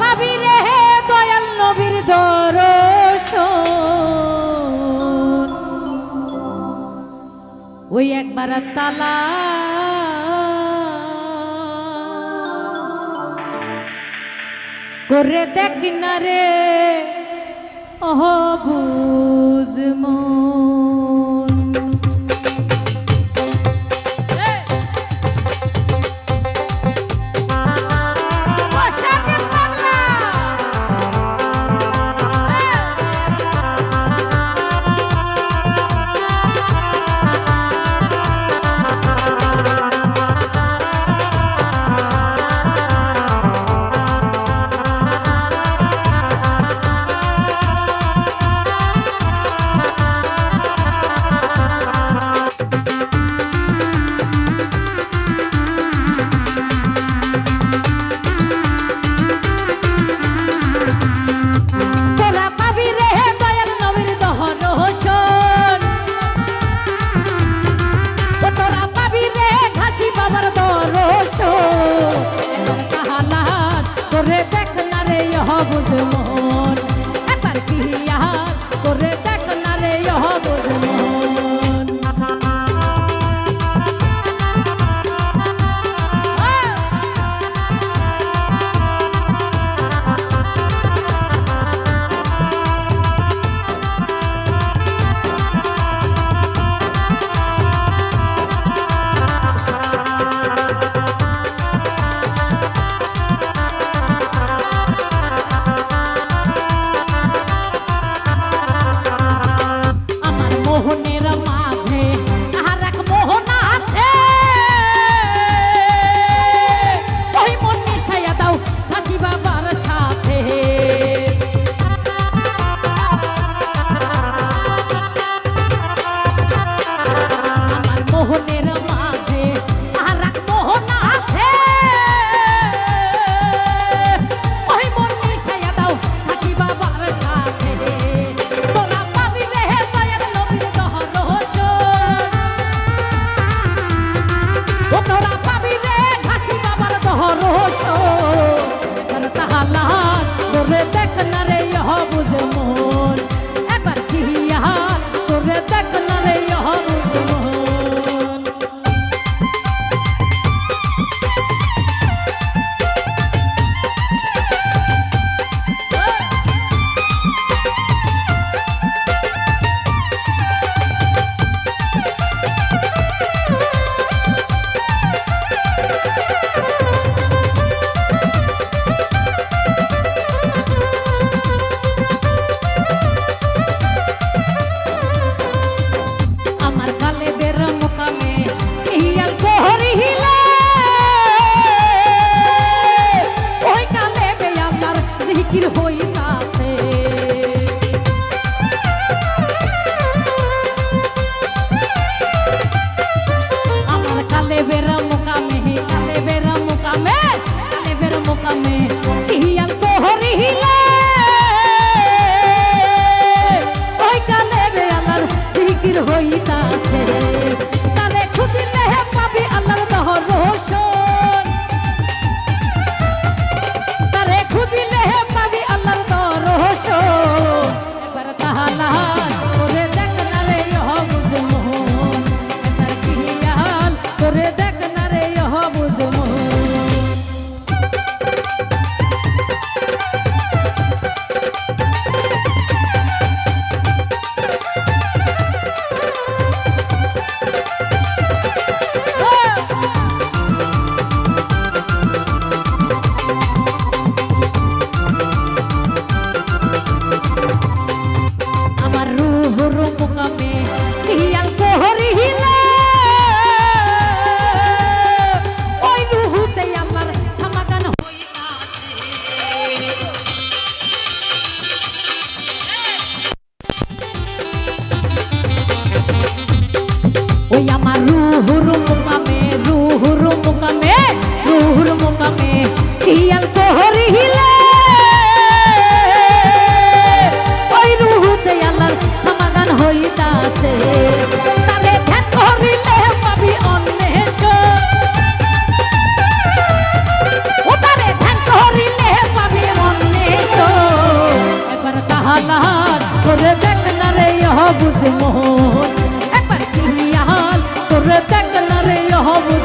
পাবি রে দয়াল নবীর দর্শন। ওই একবার তালা। করে দেখ না রে। অবুজ de 好不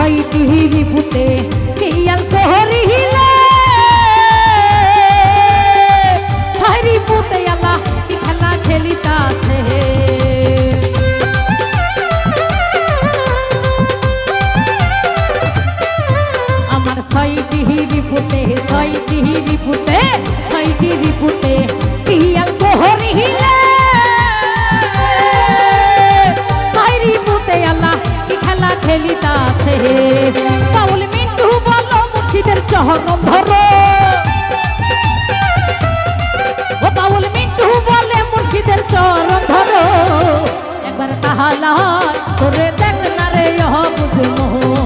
ভাই তুহি বিপুতে কেয়াল ধরো। ও বলে মুর্শিদের চরণ ধরো। একবার তাহালা করে দেখ না রে বুঝে মোহন